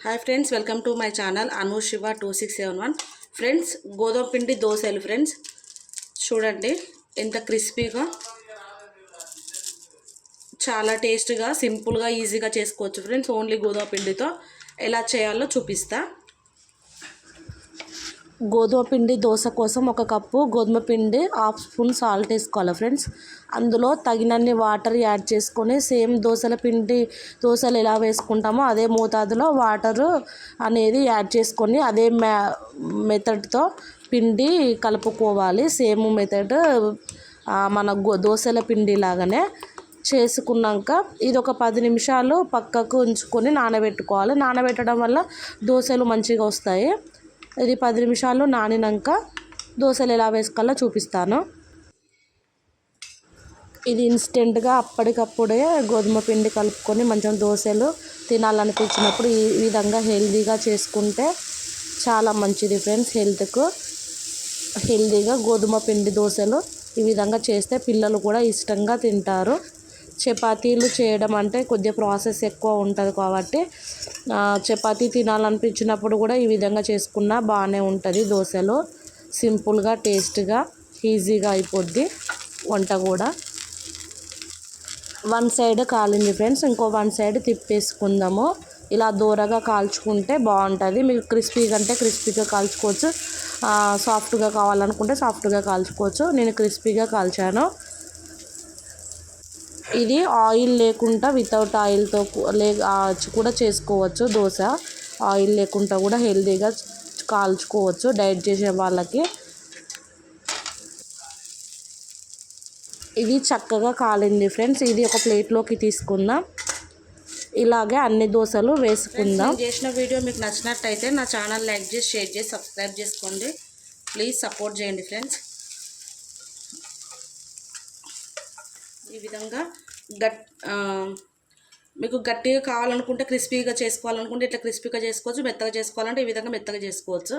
Hi friends welcome to my channel Anu Shiva two six seven one friends గోధుమ పిండి దోశలు friends చూడండి ఎంత క్రిస్పీగా చాలా టేస్ట్గా సింపుల్గా ఈజీగా చేసుకోవచ్చు ఫ్రెండ్స్ ఓన్లీ గోధుమ పిండితో ఎలా చేయాలో చూపిస్తా. గోధుమ పిండి దోశ కోసం ఒక కప్పు గోధుమ పిండి హాఫ్ స్పూన్ సాల్ట్ వేసుకోవాలి ఫ్రెండ్స్. అందులో తగినన్ని వాటర్ యాడ్ చేసుకొని సేమ్ దోశల పిండి దోశలు ఎలా వేసుకుంటామో అదే మోతాదులో వాటర్ అనేది యాడ్ చేసుకొని అదే మ్యా మెథడ్తో పిండి కలుపుకోవాలి. సేమ్ మెథడ్ మన గో దోశల పిండి లాగానే చేసుకున్నాక ఇది ఒక పది నిమిషాలు పక్కకు ఉంచుకొని నానబెట్టుకోవాలి. నానబెట్టడం వల్ల దోశలు మంచిగా వస్తాయి. ఇది పది నిమిషాలు నానినాక దోశలు ఎలా వేసుకోవాలో చూపిస్తాను. ఇది ఇన్స్టెంట్గా అప్పటికప్పుడే గోధుమ పిండి కలుపుకొని మంచిగా దోశలు తినాలనిపించినప్పుడు ఈ విధంగా హెల్తీగా చేసుకుంటే చాలా మంచిది ఫ్రెండ్స్ హెల్త్కు. హెల్తీగా గోధుమ పిండి దోశలు ఈ విధంగా చేస్తే పిల్లలు కూడా ఇష్టంగా తింటారు. చపాతీలు చేయడం అంటే కొద్దిగా ప్రాసెస్ ఎక్కువ ఉంటుంది కాబట్టి చపాతీ తినాలనిపించినప్పుడు కూడా ఈ విధంగా చేసుకున్నా బాగానే ఉంటుంది. దోశలు సింపుల్గా టేస్ట్గా ఈజీగా అయిపోద్ది వంట కూడా. వన్ సైడ్ కాలింది ఫ్రెండ్స్ ఇంకో వన్ సైడ్ తిప్పేసుకుందాము. ఇలా దూరగా కాల్చుకుంటే బాగుంటుంది. మీకు క్రిస్పీగా అంటే క్రిస్పీగా కాల్చుకోవచ్చు. సాఫ్ట్గా కావాలనుకుంటే సాఫ్ట్గా కాల్చుకోవచ్చు. నేను క్రిస్పీగా కాల్చాను. ఇది ఆయిల్ లేకుండా వితౌట్ ఆయిల్తో లే కూడా చేసుకోవచ్చు దోశ. ఆయిల్ లేకుండా కూడా హెల్తీగా కాల్చుకోవచ్చు డైట్ చేసే వాళ్ళకి. ఇది చక్కగా కాలింది ఫ్రెండ్స్. ఇది ఒక ప్లేట్లోకి తీసుకుందాం. ఇలాగే అన్ని దోశలు వేసుకుందాం. చేసిన వీడియో మీకు నచ్చినట్టయితే నా ఛానల్ లైక్ చేసి షేర్ చేసి సబ్స్క్రైబ్ చేసుకోండి. ప్లీజ్ సపోర్ట్ చేయండి ఫ్రెండ్స్. ఈ విధంగా గట్ మీకు గట్టిగా కావాలనుకుంటే క్రిస్పీగా చేసుకోవాలనుకుంటే ఇట్లా క్రిస్పీగా చేసుకోవచ్చు మెత్తగా చేసుకోవాలంటే ఈ విధంగా మెత్తగా చేసుకోవచ్చు.